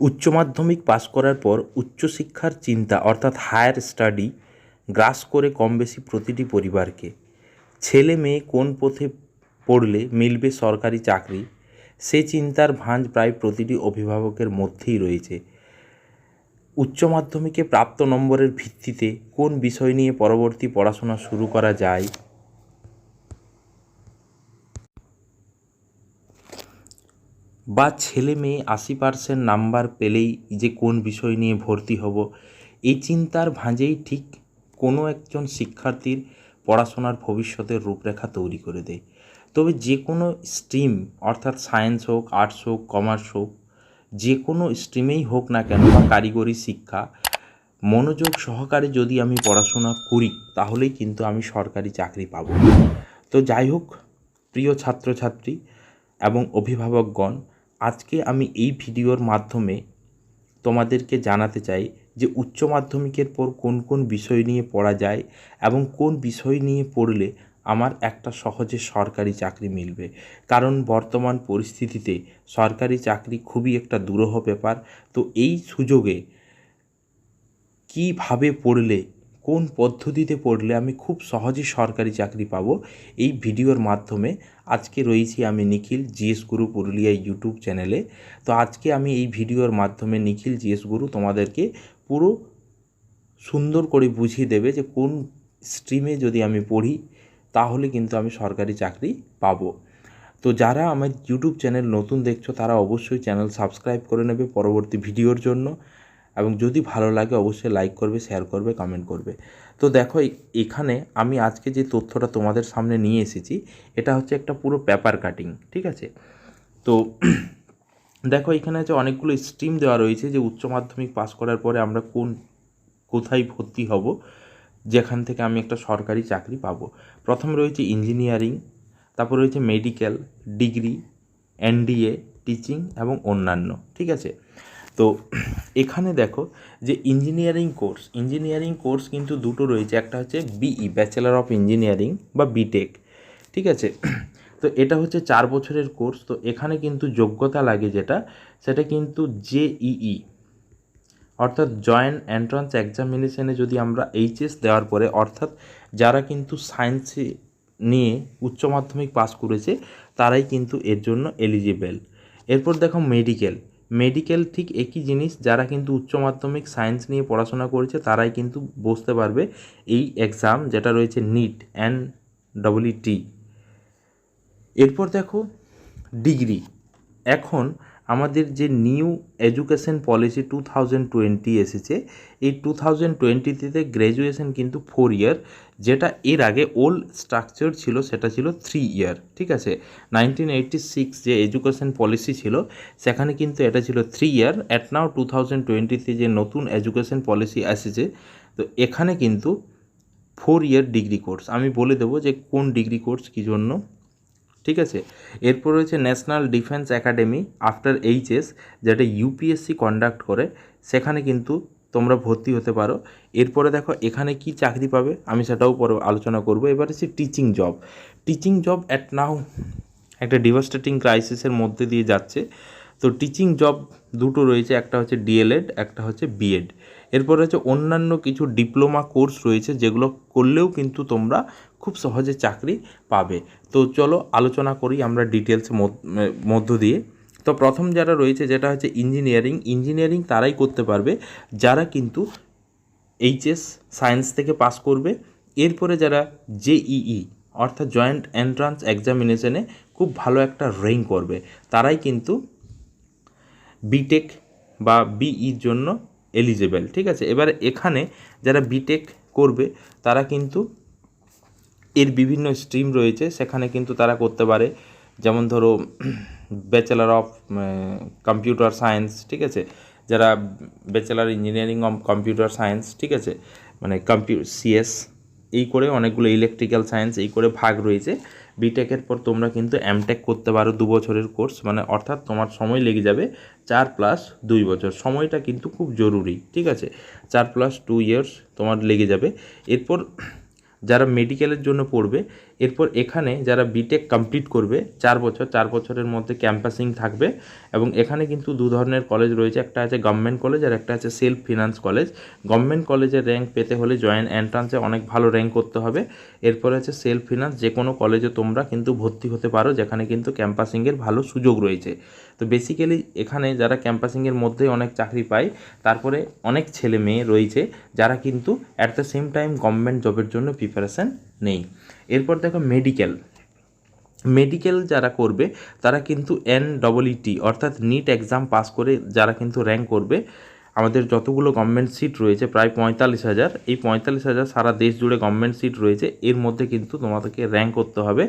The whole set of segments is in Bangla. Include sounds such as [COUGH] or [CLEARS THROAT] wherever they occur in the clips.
উচ্চ মাধ্যমিক পাস করার পর উচ্চশিক্ষার চিন্তা, অর্থাৎ হায়ার স্টাডি, গ্রাস করে কম বেশি প্রতিটি পরিবারকে। ছেলে মেয়ে কোন পথে পড়লে মিলবে সরকারি চাকরি? সে চিন্তার ভাঁজ প্রায় প্রতিটি অভিভাবকের মধ্যেই রয়েছে। উচ্চ মাধ্যমিকে প্রাপ্ত নম্বরের ভিত্তিতে কোন বিষয় নিয়ে পরবর্তী পড়াশোনা শুরু করা যায়? বা ছেলে মেয়ে আশি পার্সেন্ট নাম্বার পেলেই যে কোন বিষয় নিয়ে ভর্তি হব এই চিন্তার ভাঁজেই ঠিক কোনো একজন শিক্ষার্থীর পড়াশোনার ভবিষ্যতের রূপরেখা তৈরি করে দেয়। তবে যে কোনো স্ট্রিম, অর্থাৎ সায়েন্স হোক, আর্টস হোক, কমার্স হোক, যে কোনো স্ট্রিমেই হোক না কেন বা কারিগরি শিক্ষা, মনোযোগ সহকারে যদি আমি পড়াশোনা করি, তাহলেই কিন্তু আমি সরকারি চাকরি পাবো। তো যাই হোক, প্রিয় ছাত্রছাত্রী এবং অভিভাবকগণ আজকে আমি এই ভিডিওর মাধ্যমে তোমাদেরকে জানাতে চাই যে উচ্চ মাধ্যমিকের পর কোন কোন বিষয় নিয়ে পড়া যায় এবং কোন বিষয় নিয়ে পড়লে আমার একটা সহজে সরকারি চাকরি মিলবে। কারণ বর্তমান পরিস্থিতিতে সরকারি চাকরি খুবই একটা দুরূহ ব্যাপার। তো এই সুযোগে কীভাবে পড়লে কোন পদ্ধতিতে পড়লে আমি খুব সহজে সরকারি চাকরি পাবো, এই ভিডিওর মাধ্যমে আজকে রয়েছি আমি নিখিল জিএস গুরু পুরুলিয়া ইউটিউব চ্যানেলে। তো আজকে আমি এই ভিডিওর মাধ্যমে নিখিল জিএস গুরু তোমাদেরকে পুরো সুন্দর করে বুঝিয়ে দেবে যে কোন স্ট্রিমে যদি আমি পড়ি, তাহলে কিন্তু আমি সরকারি চাকরি পাবো। তো যারা আমার ইউটিউব চ্যানেল নতুন দেখছ, তারা অবশ্যই চ্যানেল সাবস্ক্রাইব করে নেবে পরবর্তী ভিডিওর জন্য। এবং যদি ভালো লাগে অবশ্যই লাইক করবে শেয়ার করবে কমেন্ট করবে। তো দেখো এখানে আমি আজকে যে তথ্যটা তোমাদের সামনে নিয়ে এসেছি, এটা হচ্ছে একটা পুরো পেপার কাটিং ঠিক আছে? তো [CLEARS THROAT] দেখো, এখানে হচ্ছে অনেকগুলো স্ট্রিম দেওয়া রয়েছে যে উচ্চ মাধ্যমিক পাস করার পরে আমরা কোন, কোথায় ভর্তি হব, যেখান থেকে আমি একটা সরকারি চাকরি পাবো। প্রথমে রয়েছে ইঞ্জিনিয়ারিং তারপর রয়েছে মেডিকেল ডিগ্রি এনডিএ টিচিং এবং অন্যান্য, ঠিক আছে? তো এখানে দেখো যে ইঞ্জিনিয়ারিং কোর্স ইঞ্জিনিয়ারিং কোর্স কিন্তু দুটো রয়েছে। একটা হচ্ছে বিই ব্যাচেলার অফ ইঞ্জিনিয়ারিং বা বিটেক ঠিক আছে? তো এটা হচ্ছে চার বছরের কোর্স তো এখানে কিন্তু যোগ্যতা লাগে যেটা, সেটা কিন্তু জেইই অর্থাৎ জয়েন্ট এন্ট্রান্স এক্সামিনেশনে যদি আমরা এইচএস দেওয়ার পরে, অর্থাৎ যারা কিন্তু সায়েন্সে নিয়ে উচ্চ মাধ্যমিক পাস করেছে, তারাই কিন্তু এর জন্য এলিজিবেল এরপর দেখো মেডিকেল মেডিকেল ঠিক একই জিনিস, যারা কিন্তু উচ্চ মাধ্যমিক সায়েন্স নিয়ে পড়াশোনা করেছে, তারাই কিন্তু বসতে পারবে এই এক্সাম যেটা রয়েছে নিট অ্যান্ড ডব্লিউটি এরপর দেখো ডিগ্রি এখন আমাদের যে new education policy two thousand twenty এসেছে, এই টু থাউজেন্ড টোয়েন্টিতে গ্র্যাজুয়েশন কিন্তু ফোর ইয়ার, যেটা এর আগে ওল্ড স্ট্রাকচার ছিল সেটা ছিল থ্রি ইয়ার, ঠিক আছে? নাইনটিন এইটটি সিক্স যে এডুকেশন পলিসি ছিল, সেখানে কিন্তু এটা ছিল three year, at now two thousand টোয়েন্টিতে যে নতুন এডুকেশন পলিসি এসেছে, তো এখানে কিন্তু ফোর ইয়ার ডিগ্রি কোর্স, আমি বলে দেবো যে কোন ডিগ্রি কোর্স কী জন্য ঠিক আছে? এরপর রয়েছে national defence academy after HS যেটা ইউপিএসসি কন্ডাক্ট করে। সেখানে কিন্তু তোমরা ভর্তি হতে পারো। এরপরে দেখো, এখানে কি চাকরি পাবে? আমি সেটাও পরে আলোচনা করব। এবার হচ্ছে teaching job teaching job at now একটা ডিভাস্টেটিং ক্রাইসিসের মধ্যে দিয়ে যাচ্ছে। তো টিচিং জব দুটো রয়েছে, একটা হচ্ছে ডিএলএড একটা হচ্ছে বিএড এরপর হচ্ছে অন্যান্য কিছু ডিপ্লোমা কোর্স রয়েছে, যেগুলো করলেও কিন্তু তোমরা খুব সহজে চাকরি পাবে। তো চলো আলোচনা করি আমরা ডিটেলস মধ্য দিয়ে। তো প্রথম যারা রয়েছে, যেটা হচ্ছে ইঞ্জিনিয়ারিং ইঞ্জিনিয়ারিং তারাই করতে পারবে। যারা কিন্তু এইচএস সায়েন্স থেকে পাস করবে, এরপরে যারা জেইই অর্থাৎ জয়েন্ট এন্ট্রান্স এক্সামিনেশনে খুব ভালো একটা র্যাঙ্ক করবে। তারাই কিন্তু বিটেক বা বিইর জন্য এলিজেবেল ঠিক আছে? এবার এখানে যারা বিটেক করবে, তারা কিন্তু এর বিভিন্ন স্ট্রিম রয়েছে, সেখানে কিন্তু তারা করতে পারে। যেমন ধরো ব্যাচেলার অফ কম্পিউটার সায়েন্স ঠিক আছে? যারা bachelor engineering of computer science ঠিক আছে? মানে কম্পিউ সিএস এই করে অনেকগুলো ইলেকট্রিক্যাল সায়েন্স এই করে ভাগ রয়েছে। বিটেকের পর তোমরা কিন্তু এমটেক করতে পারো দু বছরের কোর্স মানে অর্থাৎ তোমার সময় লেগে যাবে চার প্লাস দুই বছর। সময়টা কিন্তু খুব জরুরি, ঠিক আছে? চার প্লাস টু ইয়ার্স তোমার লেগে যাবে। এরপর যারা মেডিকেলের জন্য পড়বে এরপর এখানে যারা বিটেক কমপ্লিট করবে, চার বছর, চার বছরের মধ্যে ক্যাম্পাসিং থাকবে এবং এখানে কিন্তু দু ধরনের কলেজ রয়েছে। একটা আছে গভর্নমেন্ট কলেজ আর একটা আছে সেলফ ফিনান্স কলেজ গভর্নমেন্ট কলেজের র্যাঙ্ক পেতে হলে জয়েন্ট এন্ট্রান্সে অনেক ভালো র্যাঙ্ক করতে হবে। এরপর আছে সেলফ ফিনান্স যে কোনো কলেজে তোমরা কিন্তু ভর্তি হতে পারো, যেখানে কিন্তু ক্যাম্পাসিংয়ের ভালো সুযোগ রয়েছে। তো বেসিক্যালি এখানে যারা ক্যাম্পাসিংয়ের মধ্যেই অনেক চাকরি পায়, তারপরে অনেক ছেলে মেয়ে রয়েছে, যারা কিন্তু at the same time government জবের জন্য প্রিপারেশান নেই। এরপর দেখো মেডিকেল মেডিকেল যারা করবে, তারা কিন্তু এন ডবল ইটি অর্থাৎ নিট এক্সাম পাস করে যারা কিন্তু র্যাঙ্ক করবে, আমাদের যতগুলো গভর্নমেন্ট সিট রয়েছে, প্রায় পঁয়তাল্লিশ হাজার। এই পঁয়তাল্লিশ হাজার সারা দেশ জুড়ে গভর্নমেন্ট সিট রয়েছে, এর মধ্যে কিন্তু তোমাদেরকে র্যাঙ্ক করতে হবে।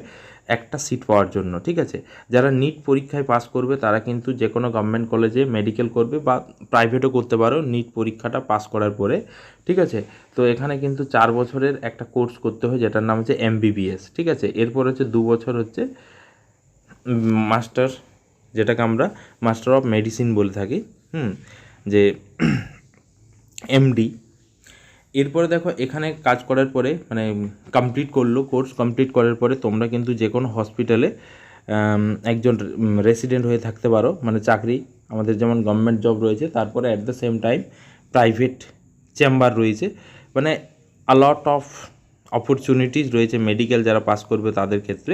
একটা সিট পাওয়ার জন্য, ঠিক আছে? যারা নিট পরীক্ষায় পাস করবে, তারা কিন্তু যে কোনো গভর্নমেন্ট কলেজে মেডিকেল করবে বা প্রাইভেটও করতে পারো নিট পরীক্ষাটা পাস করার পরে, ঠিক আছে? তো এখানে কিন্তু চার বছরের একটা কোর্স করতে হয়, যেটার নাম হচ্ছে এমবিবিএস ঠিক আছে? এরপর হচ্ছে দু বছর হচ্ছে মাস্টার যেটাকে আমরা মাস্টার অফ মেডিসিন বলে থাকি, হুম? যে এমডি এরপরে দেখো, এখানে কাজ করার পরে মানে কমপ্লিট করল কোর্স কমপ্লিট করার পরে তোমরা কিন্তু যে কোনো হসপিটালে একজন রেসিডেন্ট হয়ে থাকতে পারো। মানে চাকরি, আমাদের যেমন গভর্নমেন্ট জব রয়েছে, তারপরে at the same time private chamber রয়েছে। মানে আলট অফ অপরচুনিটিস রয়েছে মেডিকেল যারা পাস করবে তাদের ক্ষেত্রে।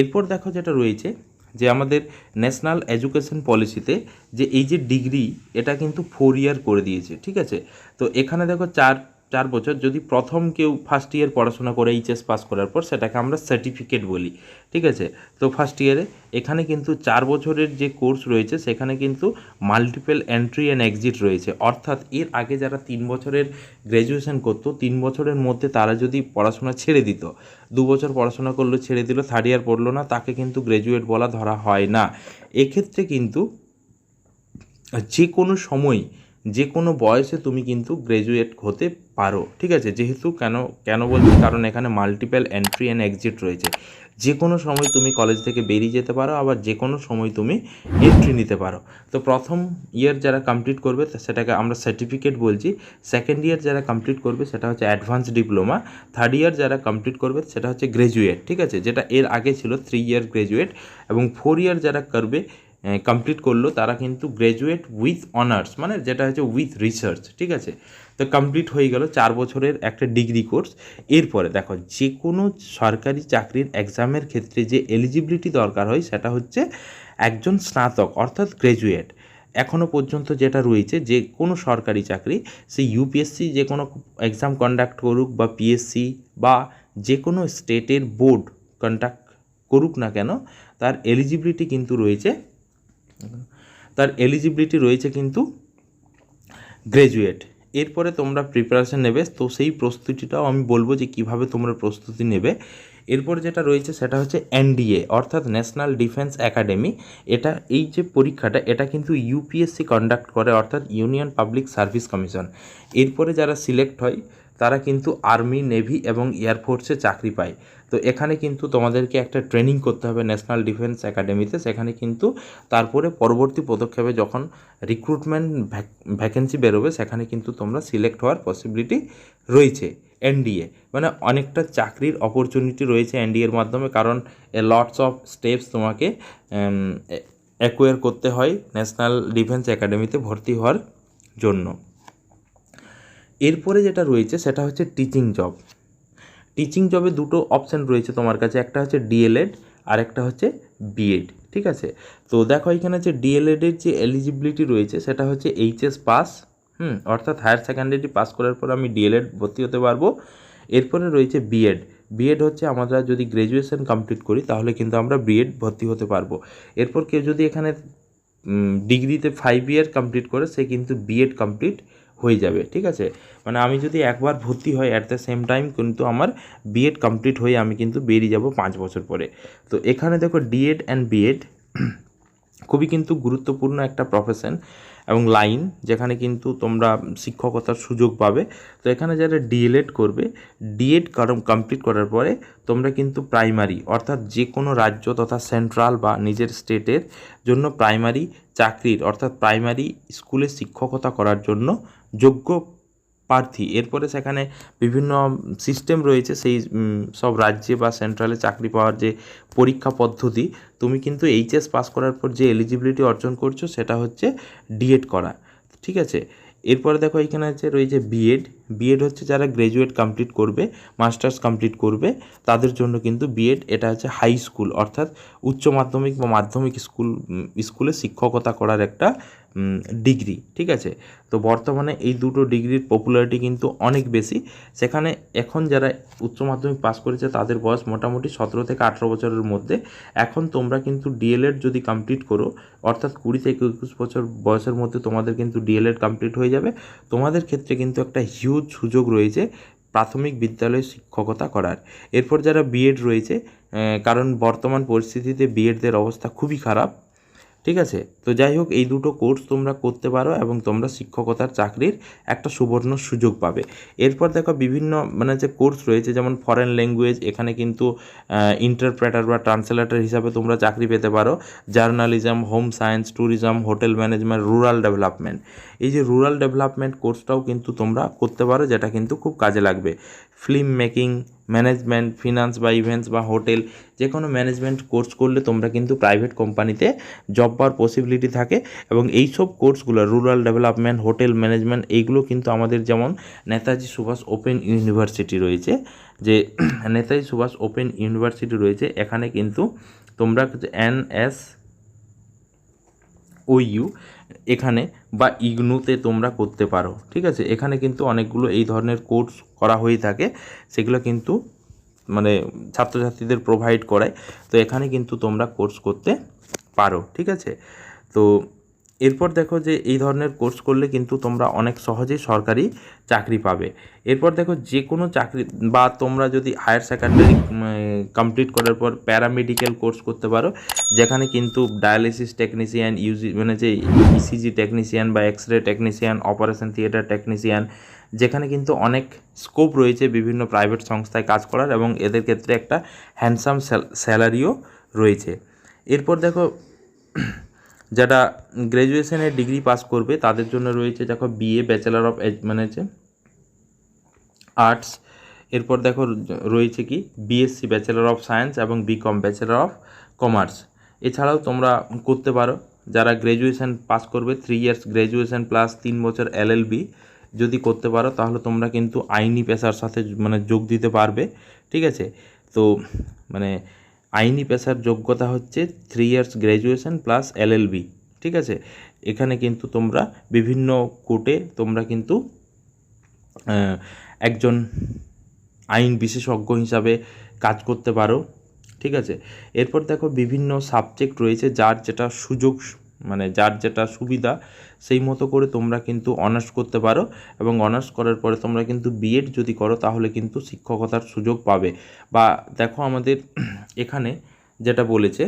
এরপর দেখো যেটা রয়েছে, যে আমাদের ন্যাশনাল এডুকেশন পলিসিতে যে এই যে ডিগ্রি এটা কিন্তু ফোর ইয়ার করে দিয়েছে, ঠিক আছে? তো এখানে দেখো, চার চার বছর যদি প্রথম কেউ ফার্স্ট ইয়ার পড়াশোনা করে এইচএস পাস করার পর সেটাকে আমরা সার্টিফিকেট বলি, ঠিক আছে? তো ফার্স্ট ইয়ারে এখানে কিন্তু চার বছরের যে কোর্স রয়েছে সেখানে কিন্তু মাল্টিপল এন্ট্রি অ্যান্ড এক্সিট রয়েছে। অর্থাৎ এর আগে যারা তিন বছরের গ্র্যাজুয়েশন করতো, তিন বছরের মধ্যে তারা যদি পড়াশোনা ছেড়ে দিত, দু বছর পড়াশোনা করল, ছেড়ে দিল থার্ড ইয়ার পড়ল না, তাকে কিন্তু গ্র্যাজুয়েট বলা ধরা হয় না। এক্ষেত্রে কিন্তু যে কোনো সময় যে কোনো বয়সে তুমি কিন্তু গ্র্যাজুয়েট হতে পারো, ঠিক আছে? যেহেতু কেন কেন বলছি? কারণ এখানে মাল্টিপল এন্ট্রি অ্যান্ড এক্সিট রয়েছে। যে কোনো সময় তুমি কলেজ থেকে বেরিয়ে যেতে পারো, আবার যে কোনো সময় তুমি এন্ট্রি নিতে পারো। তো প্রথম ইয়ার যারা কমপ্লিট করবে, সেটাকে আমরা সার্টিফিকেট বলছি। সেকেন্ড ইয়ার যারা কমপ্লিট করবে, সেটা হচ্ছে অ্যাডভান্স ডিপ্লোমা থার্ড ইয়ার যারা কমপ্লিট করবে, সেটা হচ্ছে গ্র্যাজুয়েট ঠিক আছে? যেটা এর আগে ছিল থ্রি ইয়ার গ্র্যাজুয়েট এবং ফোর ইয়ার যারা করবে কমপ্লিট করল, তারা কিন্তু গ্র্যাজুয়েট উইথ অনার্স মানে যেটা হচ্ছে উইথ রিসার্চ ঠিক আছে? তো কমপ্লিট হয়ে গেল চার বছরের একটা ডিগ্রি কোর্স এরপরে দেখো যে কোনো সরকারি চাকরির এক্সামের ক্ষেত্রে যে এলিজিবিলিটি দরকার হয়, সেটা হচ্ছে একজন স্নাতক, অর্থাৎ গ্র্যাজুয়েট এখনও পর্যন্ত যেটা রয়েছে যে কোনো সরকারি চাকরি, সে ইউপিএসসি যে কোনো এক্সাম কন্ডাক্ট করুক বা পিএসসি বা যে কোনো স্টেটের বোর্ড কন্ডাক্ট করুক না কেন, তার এলিজিবিলিটি কিন্তু রয়েছে তার এলিজিবিলিটি রয়েছে কিন্তু গ্র্যাজুয়েট এরপরে তোমরা প্রিপারেশান নেবে, তো সেই প্রস্তুতিটাও আমি বলব যে কীভাবে তোমরা প্রস্তুতি নেবে। এরপর যেটা রয়েছে সেটা হচ্ছে এনডিএ অর্থাৎ ন্যাশনাল ডিফেন্স একাডেমি এটা, এই যে পরীক্ষাটা, এটা কিন্তু ইউপিএসসি কন্ডাক্ট করে, অর্থাৎ ইউনিয়ন পাবলিক সার্ভিস কমিশন এরপরে যারা সিলেক্ট হয়, তারা কিন্তু আর্মি নেভি এবং এয়ারফোর্সে চাকরি পায়। তো এখানে কিন্তু তোমাদেরকে একটা ট্রেনিং করতে হবে ন্যাশনাল ডিফেন্স একাডেমিতে সেখানে কিন্তু তারপরে পরবর্তী পদক্ষেপে যখন রিক্রুটমেন্ট ভ্যাকেন্সি বেরোবে, সেখানে কিন্তু তোমরা সিলেক্ট হওয়ার পসিবিলিটি রয়েছে এনডিএ মানে অনেকটা চাকরির অপরচুনিটি রয়েছে এনডিএর মাধ্যমে, কারণ এ লটস অফ স্টেপস তোমাকে অ্যাকোয়ার করতে হয় ন্যাশনাল ডিফেন্স একাডেমিতে ভর্তি হওয়ার জন্য। এরপরে যেটা রয়েছে, সেটা হচ্ছে টিচিং জব টিচিং জবে দুটো অপশান রয়েছে তোমার কাছে, একটা হচ্ছে ডিএলএড আর একটা হচ্ছে বিএড ঠিক আছে? তো দেখো এখানে যে ডিএলএডের যে এলিজিবিলিটি রয়েছে, সেটা হচ্ছে এইচএস পাস হুম, অর্থাৎ হায়ার সেকেন্ডারি পাস করার পর আমি ডিএলএড ভর্তি হতে পারব। এরপরে রয়েছে বিএড বিএড হচ্ছে আমরা যদি গ্র্যাজুয়েশন কমপ্লিট করি, তাহলে কিন্তু আমরা বিএড ভর্তি হতে পারব। এরপর কেউ যদি এখানে ডিগ্রিতে ফাইভ ইয়ার কমপ্লিট করে, সে কিন্তু বিএড কমপ্লিট হয়ে যাবে, ঠিক আছে? মানে আমি যদি একবার ভর্তি হয় অ্যাট দ্য সেম টাইম কিন্তু আমার বিএড কমপ্লিট হয়ে আমি কিন্তু বেরিয়ে যাব পাঁচ বছর পরে। তো এখানে দেখো ডিএড অ্যান্ড বিএড খুবই কিন্তু গুরুত্বপূর্ণ একটা প্রফেশন এবং লাইন যেখানে কিন্তু তোমরা শিক্ষকতার সুযোগ পাবে। তো এখানে যারা ডিএলএড করবে ডিএড কমপ্লিট করার পরে তোমরা কিন্তু প্রাইমারি অর্থাৎ যে কোনো রাজ্য তথা সেন্ট্রাল বা নিজের স্টেটের জন্য প্রাইমারি চাকরির অর্থাৎ প্রাইমারি স্কুলে শিক্ষকতা করার জন্য যোগ্য প্রার্থী। এরপরে সেখানে বিভিন্ন সিস্টেম রয়েছে, সেই সব রাজ্যে বা সেন্ট্রালে চাকরি পাওয়ার যে পরীক্ষা পদ্ধতি, তুমি কিন্তু এইচএস পাস করার পর যে এলিজিবিলিটি অর্জন করছ সেটা হচ্ছে ডিএড করা, ঠিক আছে? এরপরে দেখো এখানে আছে রয়েছে বিএড বিএড হচ্ছে যারা গ্র্যাজুয়েট কমপ্লিট করবে মাস্টার্স কমপ্লিট করবে, তাদের জন্য কিন্তু বিএড এটা হচ্ছে হাই স্কুল অর্থাৎ উচ্চ মাধ্যমিক বা মাধ্যমিক স্কুল স্কুলে শিক্ষকতা করার একটা ডিগ্রি ঠিক আছে? তো বর্তমানে এই দুটো ডিগ্রির পপুলারিটি কিন্তু অনেক বেশি। সেখানে এখন যারা উচ্চ মাধ্যমিক পাস করেছে, তাদের বয়স মোটামুটি সতেরো থেকে আঠেরো বছরের মধ্যে। এখন তোমরা কিন্তু ডিএলএড যদি কমপ্লিট করো, অর্থাৎ কুড়ি থেকে একুশ বছর বয়সের মধ্যে তোমাদের কিন্তু ডিএলএড কমপ্লিট হয়ে যাবে। তোমাদের ক্ষেত্রে কিন্তু একটা হিউজ সুযোগ রয়েছে প্রাথমিক বিদ্যালয়ে শিক্ষকতা করার। এরপর যারা বিএড রয়েছে কারণ বর্তমান পরিস্থিতিতে বিএডদের অবস্থা খুবই খারাপ। ঠিক আছে? তো যাই হোক, এই দুটো কোর্স তোমরা করতে পারো এবং তোমরা শিক্ষকতার চাকরির একটা সুবর্ণ সুযোগ পাবে। এরপর দেখো বিভিন্ন মানে যে কোর্স রয়েছে, যেমন ফরেন ল্যাঙ্গুয়েজ এখানে কিন্তু ইন্টারপ্রেটার বা ট্রান্সলেটার হিসাবে তোমরা চাকরি পেতে পারো। Journalism home science tourism hotel management rural development এই যে রুরাল ডেভেলপমেন্ট কোর্সটাও কিন্তু তোমরা করতে পারো, যেটা কিন্তু খুব কাজে লাগবে। ফিল্ম মেকিং ম্যানেজমেন্ট, ফিনান্স বা ইভেন্টস বা হোটেল যে কোনো ম্যানেজমেন্ট কোর্স করলে তোমরা কিন্তু প্রাইভেট কোম্পানিতে জব পাওয়ার পসিবিলিটি থাকে এবং এই সব কোর্সগুলো রুরাল ডেভেলপমেন্ট হোটেল ম্যানেজমেন্ট এইগুলো কিন্তু আমাদের যেমন নেতাজি সুভাষ ওপেন ইউনিভার্সিটি রয়েছে, যে [CLEARS THROAT] নেতাজি সুভাষ ওপেন ইউনিভার্সিটি রয়েছে, এখানে কিন্তু তোমরা এন এস ও ইউ এখানে বা ইগনুতে তোমরা করতে পারো, ঠিক আছে? এখানে কিন্তু অনেকগুলো এই ধরনের কোর্স করা হয়ে থাকে, সেগুলো কিন্তু মানে ছাত্রছাত্রীদের প্রোভাইড করায়। তো এখানে কিন্তু তোমরা কোর্স করতে পারো, ঠিক আছে? তো এরপর দেখো যে এই ধরনের কোর্স করলে কিন্তু তোমরা অনেক সহজেই সরকারি চাকরি পাবে। এরপর দেখো যে কোনো চাকরি বা তোমরা যদি হায়ার সেকেন্ডারি কমপ্লিট করার পর প্যারামেডিক্যাল কোর্স করতে পারো, যেখানে কিন্তু ডায়ালিসিস টেকনিশিয়ান ইউজি মানে যে ইসিজি টেকনিশিয়ান বা X ray technician operation theatre technician যেখানে কিন্তু অনেক স্কোপ রয়েছে বিভিন্ন প্রাইভেট সংস্থায় কাজ করার এবং এদের ক্ষেত্রে একটা হ্যান্ডসাম স্যালারিও রয়েছে। এরপর দেখো যারা গ্র্যাজুয়েশনের ডিগ্রি পাস করবে, তাদের জন্য রয়েছে দেখো বিএ ব্যাচেলার অফ মানে হচ্ছে আর্টস এরপর দেখো রয়েছে কি? বিএসসি ব্যাচেলার অফ সায়েন্স এবং বিকম ব্যাচেলার অফ কমার্স এছাড়াও তোমরা করতে পারো, যারা গ্র্যাজুয়েশন পাস করবে থ্রি ইয়ার্স গ্র্যাজুয়েশন প্লাস তিন বছর এলএলবি যদি করতে পারো, তাহলে তোমরা কিন্তু আইনি পেশার সাথে মানে যোগ দিতে পারবে, ঠিক আছে? তো মানে আইনি পেশার যোগ্যতা হচ্ছে three years graduation plus LLB ঠিক আছে? এখানে কিন্তু তোমরা বিভিন্ন কোর্টে তোমরা কিন্তু একজন আইন বিশেষজ্ঞ হিসাবে কাজ করতে পারো, ঠিক আছে? এরপর দেখো বিভিন্ন সাবজেক্ট রয়েছে যার যেটা সুযোগ মানে যার যেটা সুবিধা, সেই মতো করে তোমরা কিন্তু অনার্স করতে পারো এবং অনার্স করার পরে তোমরা কিন্তু বিএড যদি করো, তাহলে কিন্তু শিক্ষকতার সুযোগ পাবে। বা দেখো আমাদের এখানে যেটা বলেছে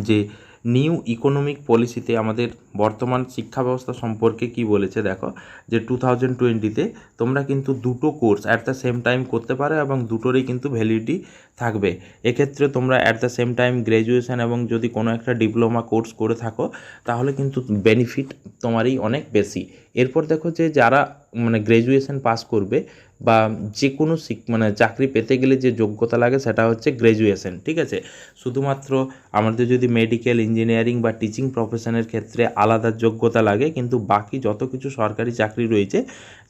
যে নিউ ইকোনমিক পলিসিতে আমাদের বর্তমান শিক্ষা ব্যবস্থা সম্পর্কে কি বলেছে দেখো, যে টু থাউজেন্ড টোয়েন্টিতে তোমরা কিন্তু দুটো course at the same time করতে পারো এবং দুটোরই কিন্তু ভ্যালিডিটি থাকবে। এক্ষেত্রে তোমরা at the same time graduation এবং যদি কোনো একটা ডিপ্লোমা কোর্স করে থাকো, তাহলে কিন্তু বেনিফিট তোমারই অনেক বেশি। এরপর দেখো যে যারা মানে গ্র্যাজুয়েশন পাস করবে বা যে কোনো মানে চাকরি পেতে গেলে যে যোগ্যতা লাগে সেটা হচ্ছে গ্র্যাজুয়েশন ঠিক আছে? শুধুমাত্র আমাদের যদি মেডিকেল ইঞ্জিনিয়ারিং বা টিচিং প্রফেশনের ক্ষেত্রে আলাদা যোগ্যতা লাগে, কিন্তু বাকি যত কিছু সরকারি চাকরি রয়েছে,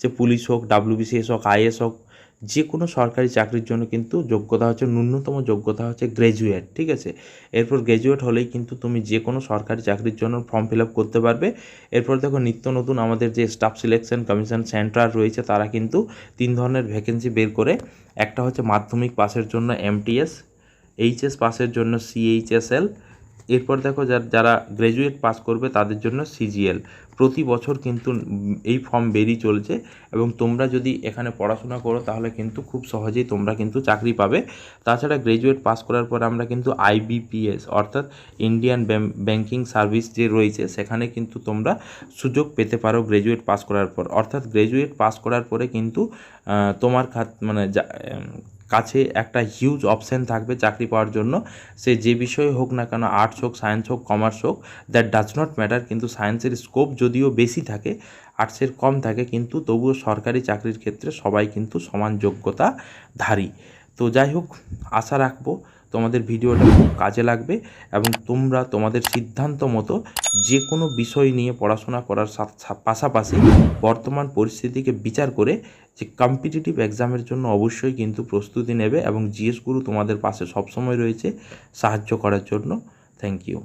যে পুলিশ হোক ডাব্লিউবিসিএস হোক আইএস হোক যে কোনো সরকারি চাকরির জন্য কিন্তু যোগ্যতা হচ্ছে, ন্যূনতম যোগ্যতা হচ্ছে গ্র্যাজুয়েট ঠিক আছে? এরপর গ্র্যাজুয়েট হলেই কিন্তু তুমি যে কোনো সরকারি চাকরির জন্য ফর্ম ফিল আপ করতে পারবে। এরপর দেখো নিত্য নতুন আমাদের যে স্টাফ সিলেকশন কমিশন সেন্টার রয়েছে, তারা কিন্তু তিন ধরনের ভ্যাকেন্সি বের করে। একটা হচ্ছে মাধ্যমিক পাসের জন্য এমটিএস এইচএস পাসের জন্য সিএইচএসএল এরপর দেখো যার, যারা গ্র্যাজুয়েট পাস করবে তাদের জন্য সিজিএল প্রতি বছর কিন্তু এই ফর্ম বেরিয়ে চলছে এবং তোমরা যদি এখানে পড়াশোনা করো, তাহলে কিন্তু খুব সহজেই তোমরা কিন্তু চাকরি পাবে। তাছাড়া গ্র্যাজুয়েট পাস করার পর আমরা কিন্তু আইবিপিএস অর্থাৎ ইন্ডিয়ান ব্যাংকিং সার্ভিস যে রয়েছে, সেখানে কিন্তু তোমরা সুযোগ পেতে পারো গ্র্যাজুয়েট পাস করার পর। অর্থাৎ গ্র্যাজুয়েট পাস করার পরে কিন্তু তোমার খাত মানে কাছে একটা হিউজ অপশান থাকবে চাকরি পাওয়ার জন্য। সে যে বিষয়ে হোক না কেন আর্টস হোক সায়েন্স হোক কমার্স হোক দ্যাট ডাজ নট ম্যাটার কিন্তু সায়েন্সের স্কোপ যদিও বেশি থাকে আর্টসের কম থাকে, কিন্তু তবুও সরকারি চাকরির ক্ষেত্রে সবাই কিন্তু সমান যোগ্যতা ধারী তো যাই হোক, আশা রাখব তোমাদের ভিডিওটা খুব কাজে লাগবে এবং তোমরা তোমাদের সিদ্ধান্ত মতো যে কোনো বিষয় নিয়ে পড়াশোনা করার পাশাপাশি বর্তমান পরিস্থিতিকে বিচার করে যে কম্পিটিটিভ এক্সামের জন্য অবশ্যই কিন্তু প্রস্তুতি নেবে এবং জিএস গুরু তোমাদের পাশে সবসময় রয়েছে সাহায্য করার জন্য। Thank you